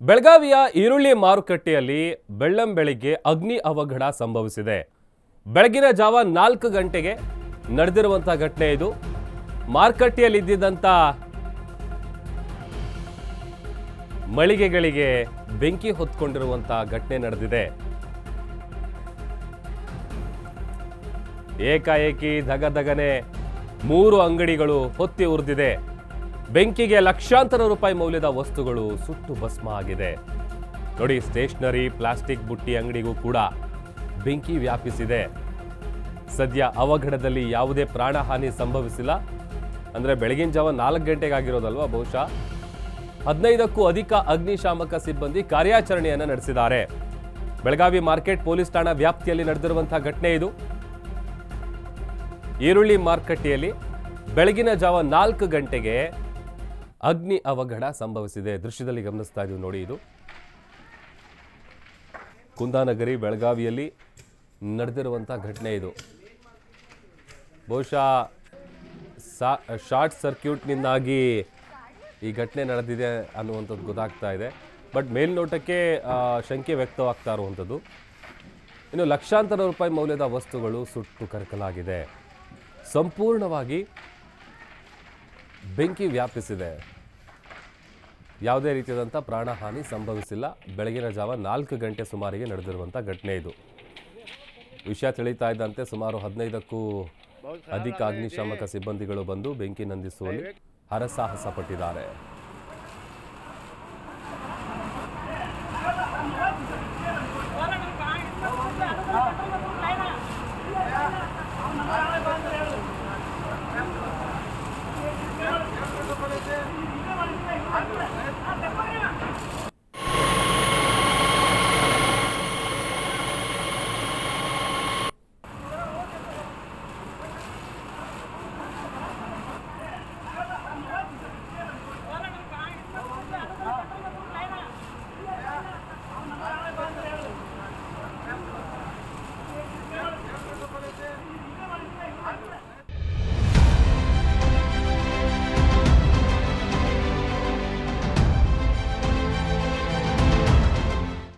ಬೆಳಗಾವಿಯ ಈರುಳ್ಳಿ ಮಾರುಕಟ್ಟೆಯಲ್ಲಿ ಬೆಳ್ಳಂ ಬೆಳಿಗ್ಗೆ ಅಗ್ನಿ ಅವಘಡ ಸಂಭವಿಸಿದೆ. ಬೆಳಗಿನ ಜಾವ ನಾಲ್ಕು ಗಂಟೆಗೆ ನಡೆದಿರುವಂಥ ಘಟನೆ ಇದು. ಮಾರುಕಟ್ಟೆಯಲ್ಲಿ ಇದ್ದಿದ್ದಂಥ ಮಳಿಗೆಗಳಿಗೆ ಬೆಂಕಿ ಹೊತ್ಕೊಂಡಿರುವಂಥ ಘಟನೆ ನಡೆದಿದೆ. ಏಕಾಏಕಿ ಧಗಧಗನೆ ಮೂರು ಅಂಗಡಿಗಳು ಹೊತ್ತಿ ಉರಿದಿದೆ. ಬೆಂಕಿಗೆ ಲಕ್ಷಾಂತರ ರೂಪಾಯಿ ಮೌಲ್ಯದ ವಸ್ತುಗಳು ಸುಟ್ಟು ಭಸ್ಮ ಆಗಿದೆ. ನೋಡಿ, ಸ್ಟೇಷನರಿ, ಪ್ಲಾಸ್ಟಿಕ್ ಬುಟ್ಟಿ ಅಂಗಡಿಗೂ ಕೂಡ ಬೆಂಕಿ ವ್ಯಾಪಿಸಿದೆ. ಸದ್ಯ ಅವಘಡದಲ್ಲಿ ಯಾವುದೇ ಪ್ರಾಣಹಾನಿ ಸಂಭವಿಸಿಲ್ಲ. ಅಂದರೆ ಬೆಳಗಿನ ಜಾವ ನಾಲ್ಕು ಗಂಟೆಗಾಗಿರೋದಲ್ವಾ ಬಹುಶಃ? ಹದಿನೈದಕ್ಕೂ ಅಧಿಕ ಅಗ್ನಿಶಾಮಕ ಸಿಬ್ಬಂದಿ ಕಾರ್ಯಾಚರಣೆಯನ್ನು ನಡೆಸಿದ್ದಾರೆ. ಬೆಳಗಾವಿ ಮಾರ್ಕೆಟ್ ಪೊಲೀಸ್ ಠಾಣಾ ವ್ಯಾಪ್ತಿಯಲ್ಲಿ ನಡೆದಿರುವಂತಹ ಘಟನೆ ಇದು. ಈರುಳ್ಳಿ ಮಾರುಕಟ್ಟೆಯಲ್ಲಿ ಬೆಳಗಿನ ಜಾವ ನಾಲ್ಕು ಗಂಟೆಗೆ ಅಗ್ನಿ ಅವಘಡ ಸಂಭವಿಸಿದೆ. ದೃಶ್ಯದಲ್ಲಿ ಗಮನಿಸ್ತಾ ಇದೀವಿ ನೋಡಿ ಇದು. ಕುಂದಾನಗರಿ ಬೆಳಗಾವಿಯಲ್ಲಿ ನಡೆದಿರುವಂಥ ಘಟನೆ ಇದು. ಬಹುಶಃ ಸಾ, ಶಾರ್ಟ್ ಸರ್ಕ್ಯೂಟ್ನಿಂದಾಗಿ ಈ ಘಟನೆ ನಡೆದಿದೆ ಅನ್ನುವಂಥದ್ದು ಗೊತ್ತಾಗ್ತಾ ಇದೆ. ಬಟ್ ಮೇಲ್ನೋಟಕ್ಕೆ ಶಂಕೆ ವ್ಯಕ್ತವಾಗ್ತಾ ಇರುವಂಥದ್ದು. ಇನ್ನು ಲಕ್ಷಾಂತರ ರೂಪಾಯಿ ಮೌಲ್ಯದ ವಸ್ತುಗಳು ಸುಟ್ಟು ಕರಕಲಾಗಿದೆ. ಸಂಪೂರ್ಣವಾಗಿ ಬೆಂಕಿ ವ್ಯಾಪಿಸಿದೆ. ಯಾವುದೇ ರೀತಿಯಾದಂಥ ಪ್ರಾಣಹಾನಿ ಸಂಭವಿಸಿಲ್ಲ. ಬೆಳಗಿನ ಜಾವ ನಾಲ್ಕು ಗಂಟೆ ಸುಮಾರಿಗೆ ನಡೆದಿರುವಂಥ ಘಟನೆ ಇದು. ವಿಷಯ ತಿಳಿತಾ ಇದ್ದಂತೆ ಸುಮಾರು ಹದಿನೈದಕ್ಕೂ ಅಧಿಕ ಅಗ್ನಿಶಾಮಕ ಸಿಬ್ಬಂದಿಗಳು ಬಂದು ಬೆಂಕಿ ನಂದಿಸುವಲ್ಲಿ ಹರಸಾಹಸ ಪಟ್ಟಿದ್ದಾರೆ.